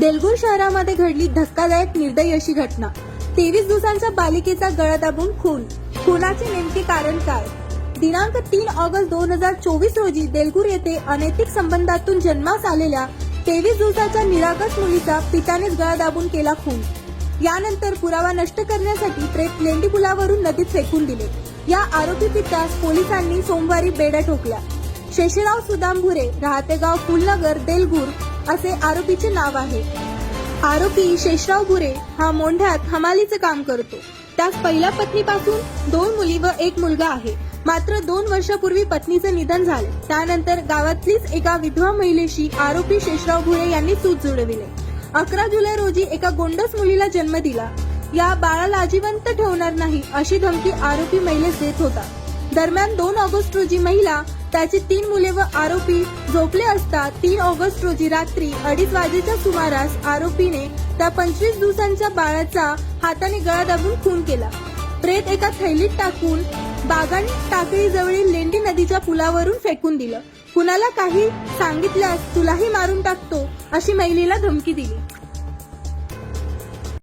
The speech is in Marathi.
देलगूर शहरामध्ये घडली धक्कादायक निर्दयी अशी घटना. तेवीस दिवसांच्या बालिकेचा गळा दाबून खून. खुनाचे नेमके कारण काय? दिनांक तीन ऑगस्ट दोन हजार चोवीस रोजी देलगूर येथे अनैतिक संबंधातून जन्मास आलेल्या तेवीस दिवसाच्या निरागस मुलीचा पित्यानेच गळा दाबून केला खून. यानंतर पुरावा नष्ट करण्यासाठी प्रेत लेंडी पुलावरून नदीत फेकून दिले. या आरोपी पित्यास पोलिसांनी सोमवारी बेड्या ठोकल्या. शेषराव सुदाम भुरे राहतेगाव फुलनगर देलगूर असे आरोपीचे नाव आहे. आरोपी शेषराव भुरे हा मोंढ्यात हमालीचे काम करतो. त्यास पहिल्या पत्नीपासून दोन मुली व एक मुलगा आहे. मात्र दोन वर्षापूर्वी पत्नीचे निधन झाले. त्यानंतर गावातलीच एका विधवा महिलेशी आरोपी शेषराव भुरे यांनी सूत जुळविले अकरा जुलै रोजी एका गोंडस मुलीला जन्म दिला. या बाळाला जिवंत ठेवणार नाही अशी धमकी आरोपी महिलेस देत होता. दरम्यान दोन ऑगस्ट रोजी महिला त्याची तीन मुले व आरोपी झोपले असता तीन ऑगस्ट रोजी रात्री अडीच वाजेच्या सुमारास आरोपीने त्या पंचवीस दिवसांच्या बाळाचा हाताने गळा दाबून खून केला. प्रेत एका थैलीत टाकून बागान टाकळीजवळील लेंडी नदीच्या पुलावरून फेकून दिलं. कुणाला काही सांगितल्यास तुलाही मारून टाकतो अशी महिलेला धमकी दिली.